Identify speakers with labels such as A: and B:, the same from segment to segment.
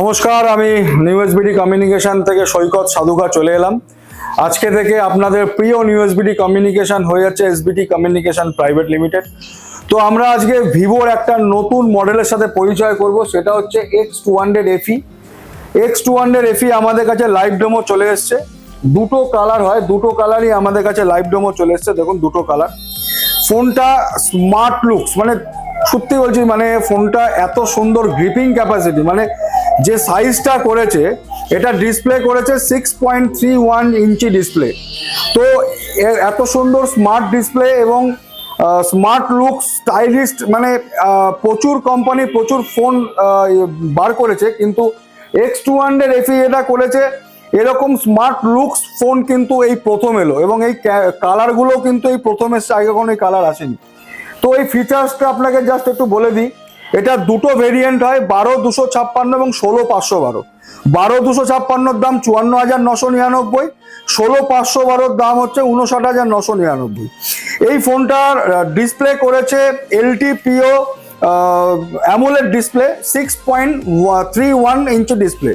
A: নমস্কার, আমি new SBD communication থেকে সৈকত সাধুকা চলে এলাম। আজকে থেকে আপনাদের প্রিয় নিউ এসবিডি কমিউনিকেশন হয়ে যাচ্ছে এসবিটি কমিউনিকেশন প্রাইভেট লিমিটেড। তো আমরা আজকে ভিভোর একটা নতুন মডেলের সাথে পরিচয় করব, সেটা হচ্ছে X two hundred FE X two hundred FE আমাদের কাছে লাইভ ডেমো চলে এসছে। দুটো কালার হয়, দুটো কালারই আমাদের কাছে লাইভ ডেমো চলে এসছে, দেখুন দুটো কালার। ফোনটা স্মার্ট লুকস মানে সত্যি বলছি মানে ফোনটা এত সুন্দর গ্রিপিং ক্যাপাসিটি মানে যে সাইজটা করেছে, এটা ডিসপ্লে করেছে six point three one inch display তো এত সুন্দর স্মার্ট ডিসপ্লে এবং স্মার্ট লুক স্টাইলিস্ট মানে প্রচুর কোম্পানি প্রচুর ফোন বার করেছে, কিন্তু এক্স টু হান্ড্রেড এফি এটা করেছে, এরকম স্মার্ট লুকস ফোন কিন্তু এই প্রথম এলো এবং এই কালারগুলো কিন্তু এই প্রথম এসছে, আগে কোনো এই কালার আসেনি। তো এই ফিচার্সটা আপনাকে জাস্ট একটু বলে দিই এটা দুটো ভেরিয়েন্ট হয়, বারো, দুশো ছাপ্পান্ন এবং ষোলো পাঁচশো বারো। বারো, দুশো ছাপ্পান্নর দাম চুয়ান্ন হাজার নশো নিরানব্বই, ষোলো পাঁচশো বারোর দাম হচ্ছে উনষাট হাজার নশো নিরানব্বই। এই ফোনটার ডিসপ্লে করেছে LTPO AMOLED display six point three one inch display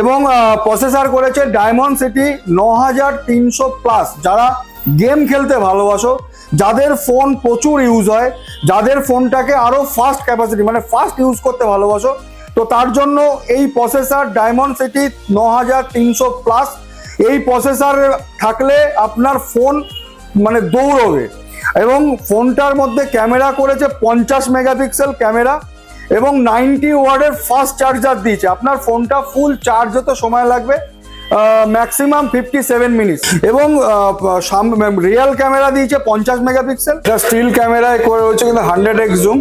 A: এবং প্রসেসার করেছে ডায়মন্ড সিটি ন হাজার তিনশো প্লাস যারা গেম খেলতে ভালোবাসো যাদের ফোন প্রচুর ইউজ হয়, যাদের ফোনটাকে আরও ফাস্ট ক্যাপাসিটি মানে ফাস্ট ইউজ করতে ভালোবাসো, তো তার জন্য এই প্রসেসার ডায়মন্ড সিটি ন হাজার তিনশো প্লাস এই প্রসেসার থাকলে আপনার ফোন মানে দৌড়বে। এবং ফোনটার মধ্যে ক্যামেরা করেছে পঞ্চাশ মেগাপিক্সেল ক্যামেরা এবং নাইনটি ওয়ার্ডের ফাস্ট চার্জার দিয়েছে। আপনার ফোনটা ফুল চার্জ হতে সময় লাগবে। ম্যাক্সিমাম ফিফটি সেভেন মিনিটস এবং রিয়েল ক্যামেরা দিয়েছে পঞ্চাশ মেগাপিক্সেল এটা স্টিল ক্যামেরায় করে হচ্ছে কিন্তু হান্ড্রেড এক্স জুম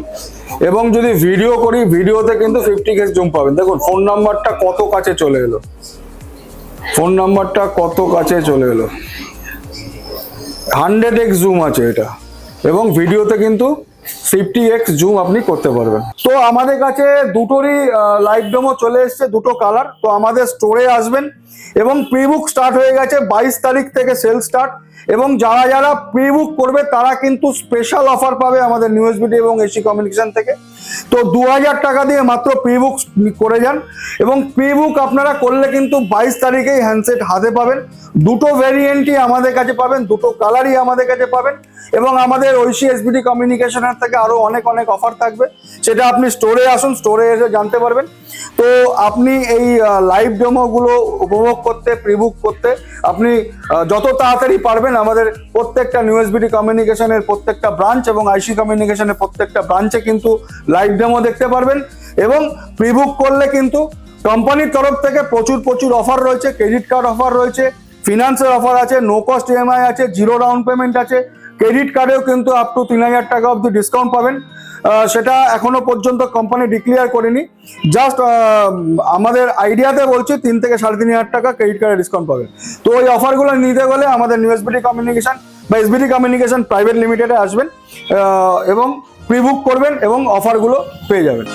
A: এবং যদি ভিডিও করি ভিডিওতে কিন্তু ফিফটি এক্স জুম পাবেন। দেখুন ফোন নাম্বারটা কত কাছে চলে এলো। ফোন নাম্বারটা কত কাছে চলে এলো। হান্ড্রেড এক্স জুম আছে এটা। এবং ভিডিওতে কিন্তু ফিফটি এক্স জুম আপনি করতে পারবেন। তো আমাদের কাছে দুটোরই লাইভ ডেমো চলে এসছে, দুটো কালার তো আমাদের স্টোরে আসবেন এবং প্রিবুক স্টার্ট হয়ে গেছে, বাইশ তারিখ থেকে সেল স্টার্ট এবং যারা যারা প্রিবুক করবে, তারা কিন্তু স্পেশাল অফার পাবে আমাদের নিউজ বিডি এবং এসি কমিউনিকেশন থেকে। তো দু হাজার টাকা দিয়ে মাত্র প্রিবুক করে যান এবং প্রিবুক আপনারা করলে কিন্তু বাইশ তারিখেই হ্যান্ডসেট হাতে পাবেন। দুটো ভ্যারিয়েন্টই আমাদের কাছে পাবেন, দুটো কালারই আমাদের কাছে পাবেন। এবং আমাদের ঐশী এসবিডি কমিউনিকেশনের থেকে আরও অনেক অনেক অফার থাকবে। সেটা আপনি স্টোরে আসুন স্টোরে এসে জানতে পারবেন। তো আপনি এই লাইভ ডেমোগুলো উপভোগ করতে প্রিবুক করতে, আপনি যত তাড়াতাড়ি পারবেন আমাদের প্রত্যেকটা নিউ এসবিডি কমিউনিকেশনের প্রত্যেকটা ব্রাঞ্চ এবং আইসি কমিউনিকেশনের প্রত্যেকটা ব্রাঞ্চে কিন্তু লাইভ ডেমো দেখতে পারবেন। এবং প্রিবুক করলে কিন্তু কোম্পানির তরফ থেকে প্রচুর প্রচুর অফার রয়েছে ক্রেডিট কার্ড অফার রয়েছে ফিনান্সের অফার আছে নো কস্ট ইএমআই আছে জিরো ডাউন পেমেন্ট আছে ক্রেডিট কার্ডেও কিন্তু আপ টু তিন হাজার টাকা অবধি ডিসকাউন্ট পাবেন। সেটা এখনও পর্যন্ত কোম্পানি ডিক্লিয়ার করেনি। জাস্ট আমাদের আইডিয়াতে বলছি তিন থেকে সাড়ে তিন হাজার টাকা ক্রেডিট কার্ডে ডিসকাউন্ট পাবেন। তো ওই অফারগুলো নিতে গেলে আমাদের নিউ এসবিটি কমিউনিকেশন বা এসবিটি কমিউনিকেশন প্রাইভেট লিমিটেডে আসবেন এবং প্রি বুক করবেন এবং অফারগুলো পেয়ে যাবেন।